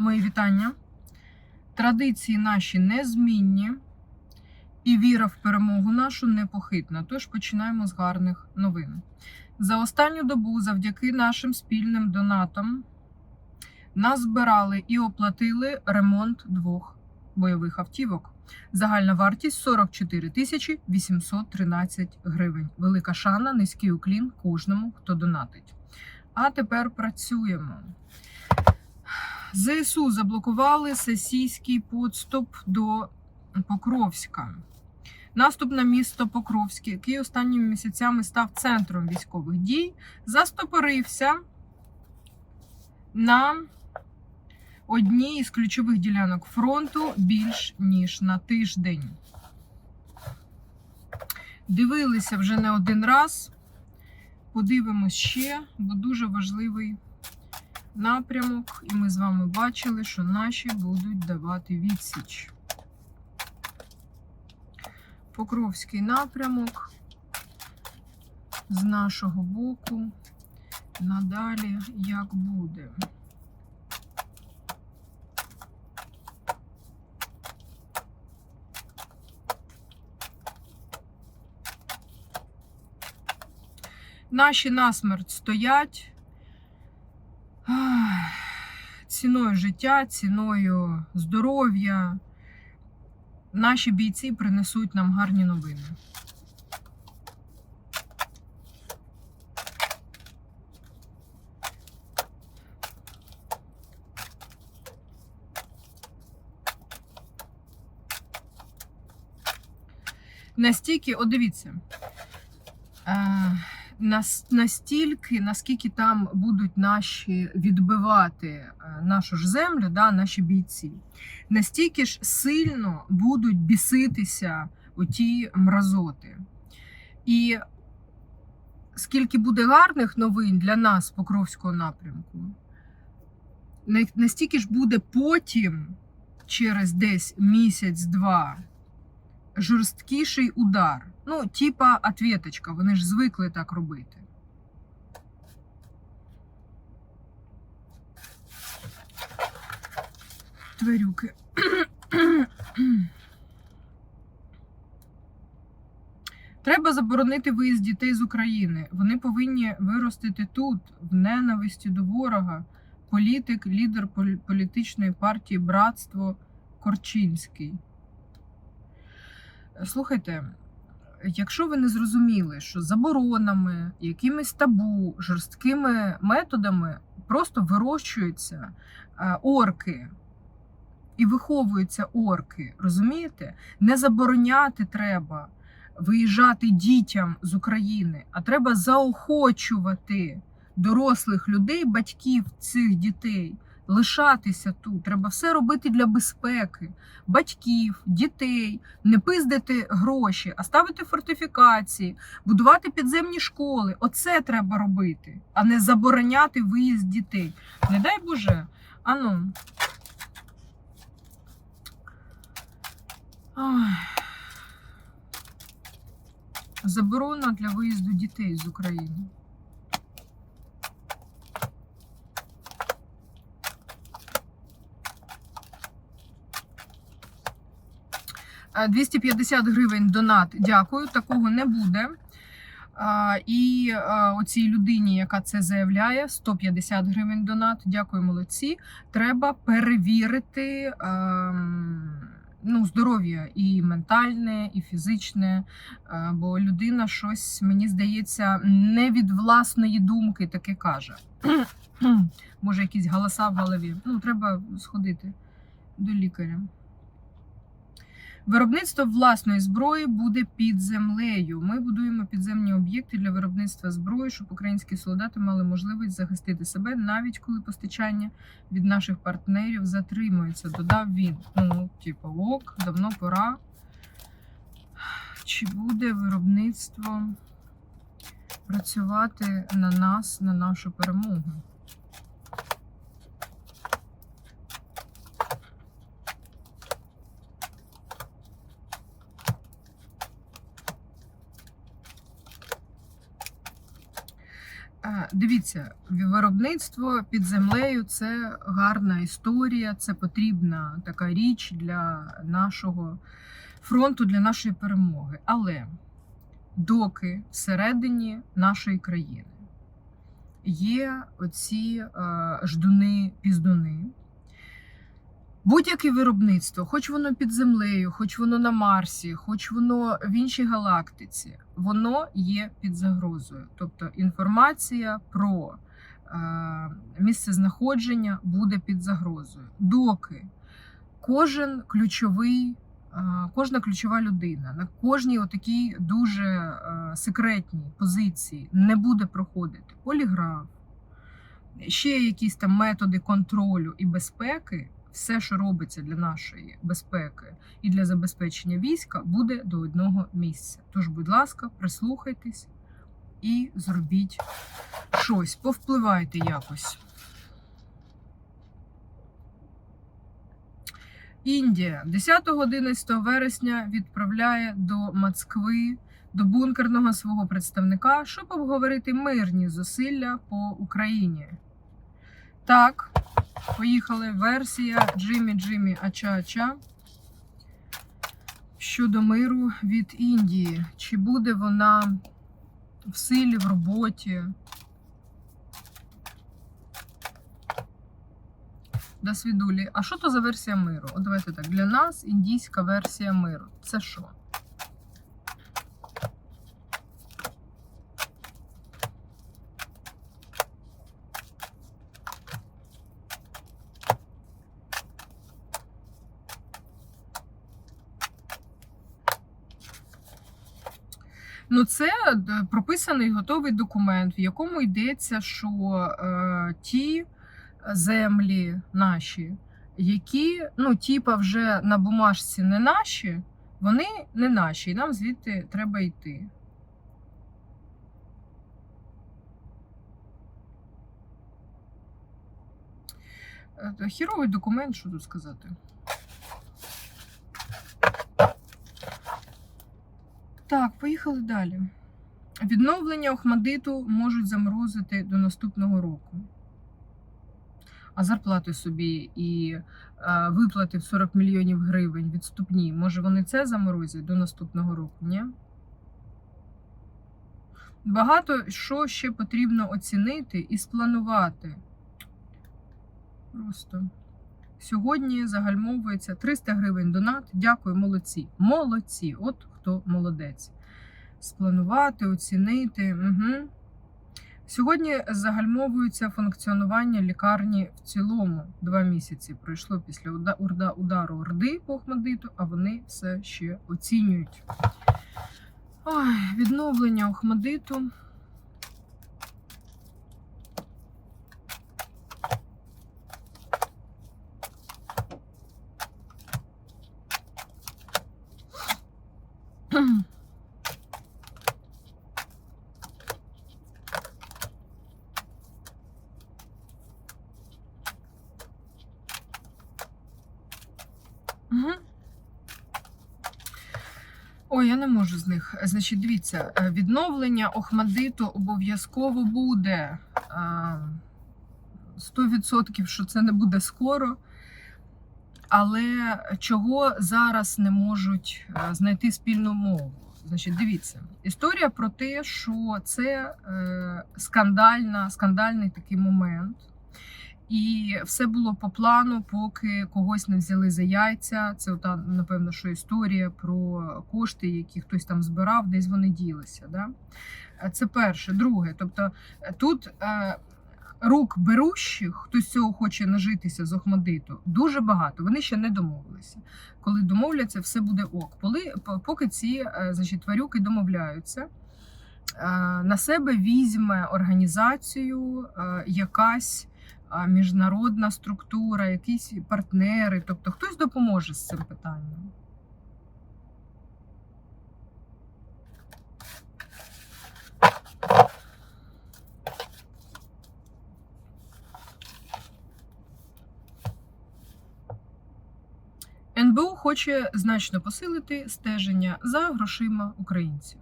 Мої вітання. Традиції наші незмінні, і віра в перемогу нашу непохитна. Тож починаємо з гарних новин. За останню добу, завдяки нашим спільним донатам, назбирали і оплатили ремонт двох бойових автівок. Загальна вартість 44 тисячі 813 гривень. Велика шана, низький уклін кожному, хто донатить. А тепер працюємо. ЗСУ заблокували сесійський подступ до Покровська. Наступ на місто Покровське, який останніми місяцями став центром військових дій, застопорився на одній із ключових ділянок фронту більш ніж на тиждень. Дивилися вже не один раз. Подивимось ще, бо дуже важливий напрямок, і ми з вами бачили, що наші будуть давати відсіч. Покровський напрямок з нашого боку. Надалі як буде. Наші насмерть стоять ціною життя, ціною здоров'я. Наші бійці принесуть нам гарні новини. Настільки, от дивіться, е, настільки, наскільки там будуть наші відбивати е, нашу ж землю, да, наші бійці, настільки ж сильно будуть біситися оті мразоти. І скільки буде гарних новин для нас Покровського напрямку, настільки ж буде потім, через десь місяць-два, жорсткіший удар. Ну, типа ответочка, вони ж звикли так робити. Тварюки. Треба заборонити виїзд дітей з України. Вони повинні виростити тут, в ненависті до ворога. Політик, лідер політичної партії Братство Корчинський. Слухайте, якщо ви не зрозуміли, що заборонами, якимись табу, жорсткими методами просто вирощуються е, орки і виховуються орки, розумієте? Не забороняти треба виїжджати дітям з України, а треба заохочувати дорослих людей, батьків цих дітей. Лишатися тут, треба все робити для безпеки, батьків, дітей, не пиздити гроші, а ставити фортифікації, будувати підземні школи. Оце треба робити, а не забороняти виїзд дітей. Не дай Боже. Ану. Заборона для виїзду дітей з України. 250 гривень донат. Дякую, такого не буде. І оцій людині, яка це заявляє, 150 гривень донат. Дякую, молодці. Треба перевірити ем, ну, здоров'я і ментальне, і фізичне. Бо людина щось, мені здається, не від власної думки таке каже. Може, якісь голоса в голові. Ну, треба сходити до лікаря. Виробництво власної зброї буде під землею. Ми будуємо підземні об'єкти для виробництва зброї, щоб українські солдати мали можливість захистити себе, навіть коли постачання від наших партнерів затримується. Додав він. Ну, типу, ок, давно пора. Чи буде виробництво працювати на нас, на нашу перемогу? Дивіться, виробництво під землею це гарна історія, це потрібна така річ для нашого фронту, для нашої перемоги. Але доки всередині нашої країни є оці е, ждуни-піздуни, Будь-яке виробництво, хоч воно під землею, хоч воно на Марсі, хоч воно в іншій галактиці, воно є під загрозою. Тобто інформація про е, місце знаходження буде під загрозою. Доки кожен ключовий, е, кожна ключова людина на кожній отакій дуже е, секретній позиції не буде проходити поліграф, ще якісь там методи контролю і безпеки все, що робиться для нашої безпеки і для забезпечення війська, буде до одного місця. Тож, будь ласка, прислухайтесь і зробіть щось, повпливайте якось. Індія 10-11 вересня відправляє до Москви, до бункерного свого представника, щоб обговорити мирні зусилля по Україні. Так, Поїхали. Версія Джиммі Джиммі Ача-Ача щодо миру від Індії. Чи буде вона в силі, в роботі? До свідулі. А що то за версія миру? От давайте так. Для нас індійська версія миру. Це що? Ну, це прописаний готовий документ, в якому йдеться, що е, ті землі наші, які, ну, типа, вже на бумажці не наші, вони не наші, і нам звідти треба йти. Е, Хіровий документ, що тут сказати. Так, поїхали далі. Відновлення Охмадиту можуть заморозити до наступного року. А зарплати собі і е, виплати в 40 мільйонів гривень відступні. Може вони це заморозять до наступного року, ні? Багато що ще потрібно оцінити і спланувати. Просто сьогодні загальмовується 300 гривень донат. Дякую, молодці. Молодці! От хто молодець. Спланувати, оцінити. Угу. Сьогодні загальмовується функціонування лікарні в цілому. Два місяці пройшло після удару Орди по Охмадиту, а вони все ще оцінюють. Ой, відновлення Охмадиту. Ой, я не можу з них. Значить, дивіться, е, відновлення Охмадиту обов'язково буде. Е, 100% що це не буде скоро. Але чого зараз не можуть е, знайти спільну мову? Значить, дивіться, історія про те, що це е, скандальна, скандальний такий момент. І все було по плану, поки когось не взяли за яйця. Це та напевно, що історія про кошти, які хтось там збирав, десь вони ділися. Да? Е, Це перше. Друге, тобто е, тут е, рук берущих, хто з цього хоче нажитися з Охмадиту, дуже багато. Вони ще не домовилися. Коли домовляться, все буде ок. Коли, по- поки ці е, значить, тварюки домовляються. На себе візьме організацію якась міжнародна структура, якісь партнери, тобто хтось допоможе з цим питанням. НБУ хоче значно посилити стеження за грошима українців.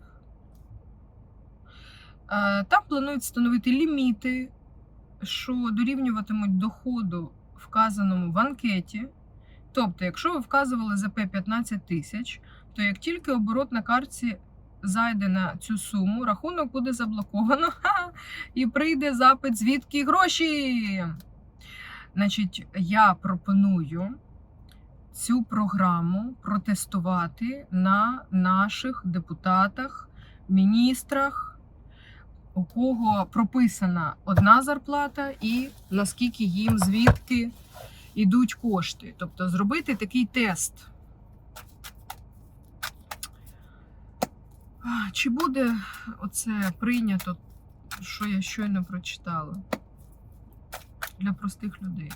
Е, Там планують встановити ліміти, що дорівнюватимуть доходу, вказаному в анкеті. Тобто, якщо ви вказували ЗП 15 тисяч, то як тільки оборот на картці зайде на цю суму, рахунок буде заблоковано і прийде запит, звідки гроші. Значить, я пропоную цю програму протестувати на наших депутатах, міністрах, у кого прописана одна зарплата, і наскільки їм звідки йдуть кошти. Тобто зробити такий тест. Чи буде оце прийнято, що я щойно прочитала для простих людей?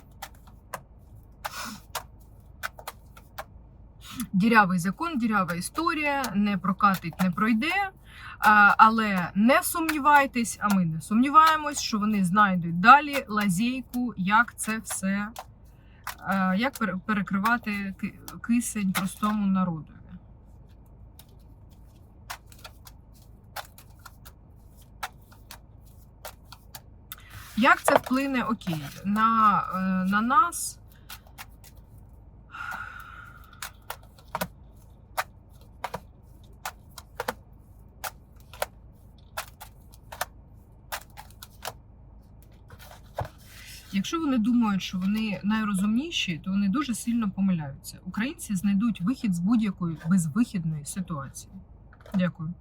Дірявий закон, дірява історія, не прокатить, не пройде. Але не сумнівайтесь, а ми не сумніваємось, що вони знайдуть далі лазейку, як це все, як перекривати кисень простому народові. Як це вплине окей, на, е, на нас? Якщо вони думають, що вони найрозумніші, то вони дуже сильно помиляються. Українці знайдуть вихід з будь-якої безвихідної ситуації. Дякую.